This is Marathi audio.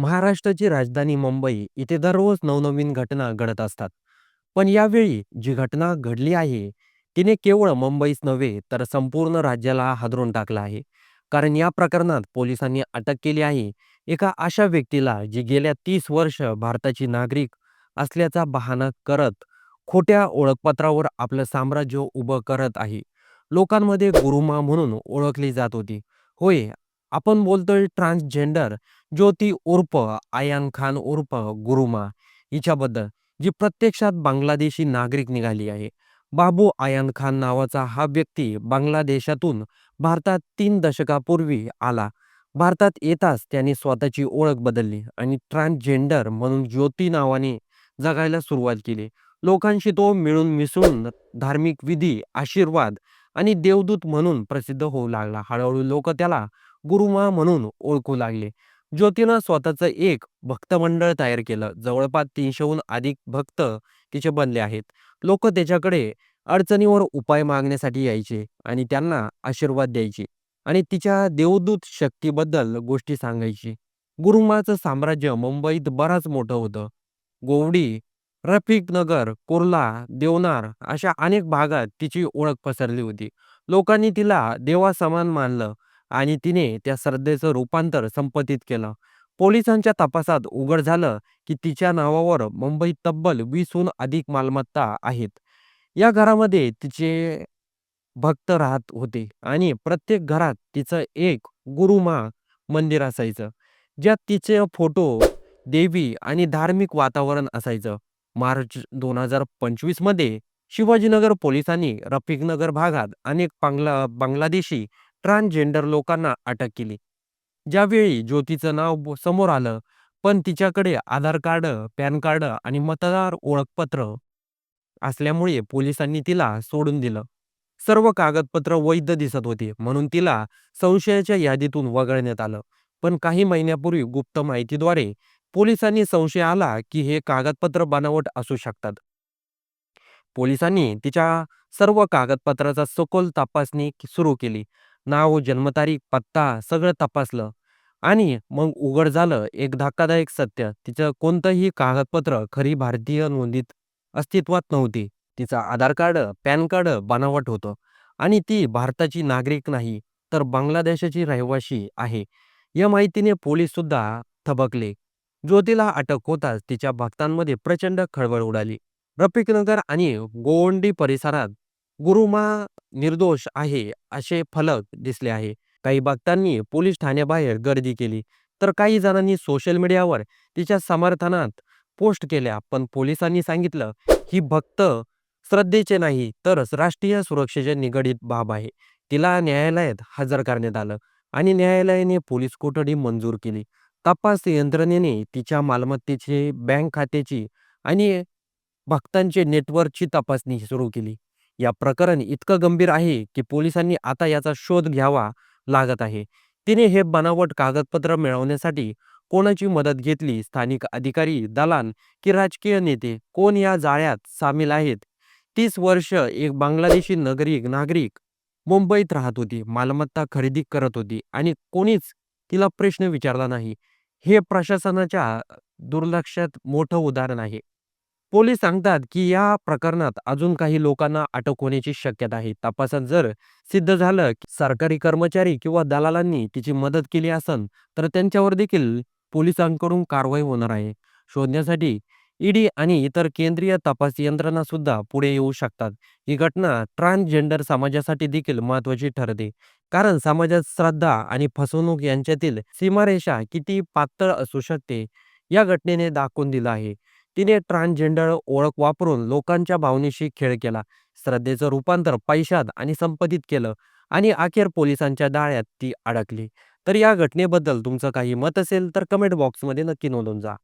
महाराष्ट्राची राजधानी मुंबई इथे दररोज नवनवीन घटना घडत असतात. पण यावेळी जी घटना घडली आहे, तिने केवळ मुंबईच नव्हे तर संपूर्ण राज्याला हादरून टाकलं आहे. कारण या प्रकरणात पोलिसांनी अटक केली आहे एका अशा व्यक्तीला जी गेल्या तीस वर्ष भारताची नागरिक असल्याचा बहाणा करत खोट्या ओळखपत्रावर आपलं साम्राज्य उभं करत आहे. लोकांमध्ये गुरुमा म्हणून ओळखली जात होती. होय, आपण बोलतोय ट्रान्सजेंडर ज्योती उर्फ आयान खान उर्फ गुरुमा हिच्याबद्दल, जी प्रत्यक्षात बांगलादेशी नागरिक निघाली आहे. बाबू आयान खान नावाचा हा व्यक्ती बांगलादेशातून भारतात तीन दशकापूर्वी आला. भारतात येताच त्याने स्वतःची ओळख बदलली आणि ट्रान्सजेंडर म्हणून ज्योती नावाने जगायला सुरुवात केली. लोकांशी तो मिळून मिसळून धार्मिक विधी, आशीर्वाद आणि देवदूत म्हणून प्रसिद्ध होऊ लागला. हळूहळू लोक त्याला गुरुमा म्हणून ओळखू लागले. ज्योतीनं स्वतःचं एक भक्तमंडळ तयार केलं. जवळपास 300हून अधिक भक्त तिचे बनले आहेत. लोक त्याच्याकडे अडचणीवर उपाय मागण्यासाठी यायचे आणि त्यांना आशीर्वाद द्यायचे आणि तिच्या देवदूत शक्तीबद्दल गोष्टी सांगायची. गुरुमाचं साम्राज्य मुंबईत बराच मोठं होतं. गोवडी, रफिक नगर कुर्ला, देवनार अशा अनेक भागात तिची ओळख पसरली होती. लोकांनी तिला देवासमान मानलं आणि तिने त्या श्रद्धेचं रूपांतर संपत्तीत केलं. पोलिसांच्या तपासात उघड झालं की तिच्या नावावर मुंबईत तब्बल 20हून अधिक मालमत्ता आहेत. या घरामध्ये तिचे भक्त राहत होते आणि प्रत्येक घरात तिचं एक गुरुमा मंदिर असायचं, ज्यात तिचे फोटो, देवी आणि धार्मिक वातावरण असायचं. मार्च 2025 मध्ये शिवाजीनगर पोलिसांनी रफिकनगर भागात अनेक बांगला बांगलादेशी ट्रान्सजेंडर लोकांना अटक केली. ज्यावेळी ज्योतीचं नाव समोर आलं, पण तिच्याकडे आधार कार्ड, पॅन कार्ड आणि मतदार ओळखपत्र असल्यामुळे पोलिसांनी तिला सोडून दिलं. सर्व कागदपत्र वैध दिसत होती म्हणून तिला संशयाच्या यादीतून वगळण्यात आलं. पण काही महिन्यापूर्वी गुप्त माहितीद्वारे पोलिसांनी संशय आला की हे कागदपत्र बनावट असू शकतात. पोलिसांनी तिच्या सर्व कागदपत्राचा सखोल तपासणी सुरू केली. नाव, जन्मतारीख, पत्ता सगळं तपासलं आणि मग उघड झालं एक धक्कादायक सत्य. तिचं कोणतंही कागदपत्र खरी भारतीय नोंदीत अस्तित्वात नव्हती. तिचं आधार कार्ड, पॅन कार्ड बनावट होतं आणि ती भारताची नागरिक नाही, तर बांगलादेशाची रहिवासी आहे. या माहितीने पोलीस सुद्धा थबकले. ज्योतीला अटक होताच तिच्या भक्तांमध्ये प्रचंड खळबळ उडाली. रफिकनगर आणि गोवंडी परिसरात गुरुमा निर्दोष आहे असे फलक दिसले आहे. काही भक्तांनी पोलीस ठाण्याबाहेर गर्दी केली, तर काही जणांनी सोशल मीडियावर तिच्या समर्थनात पोस्ट केल्या. पण पोलिसांनी सांगितलं, ही भक्त श्रद्धेचे नाही, तर राष्ट्रीय सुरक्षेचे निगडीत बाब आहे. तिला न्यायालयात हजर करण्यात आलं आणि न्यायालयाने पोलीस कोठडी मंजूर केली. तपास यंत्रणेने तिच्या मालमत्तेची, बँक खात्याची आणि भक्तांचे नेटवर्कची तपासणी सुरू केली. या प्रकरण इतकं गंभीर आहे की पोलिसांनी आता याचा शोध घ्यावा लागत आहे. तिने हे बनावट कागदपत्र मिळवण्यासाठी कोणाची मदत घेतली? स्थानिक अधिकारी, दलान की राजकीय नेते? कोण या जाळ्यात सामील आहेत? तीस वर्ष एक बांगलादेशी नागरिक नागरिक मुंबईत राहत होती, मालमत्ता खरेदी करत होती आणि कोणीच तिला प्रश्न विचारला नाही. हे प्रशासनाच्या दुर्लक्षात मोठं उदाहरण आहे. पोलीस सांगतात की या प्रकरणात अजून काही लोकांना अटक होण्याची शक्यता आहे. तपासात जर सिद्ध झालं की सरकारी कर्मचारी किंवा दलालांनी तिची मदत केली असन तर त्यांच्यावर देखील पोलिसांकडून कारवाई होणार आहे. शोधण्यासाठी ईडी आणि इतर केंद्रीय तपास यंत्रणा सुद्धा पुढे येऊ शकतात. ही घटना ट्रान्सजेंडर समाजासाठी देखील महत्त्वाची ठरते. कारण समाजात श्रद्धा आणि फसवणूक यांच्यातील सीमारेषा किती पातळ असू शकते, या घटनेने दाखवून दिलं आहे. तिने ट्रान्सजेंडर ओळख वापरून लोकांच्या भावनेशी खेळ केला, श्रद्धेचं रूपांतर पैशात आणि संपत्तीत केलं आणि अखेर पोलिसांच्या जाळ्यात ती अडकली. तर या घटनेबद्दल तुमचं काही मत असेल तर कमेंट बॉक्समध्ये नक्की नोंदवून जा.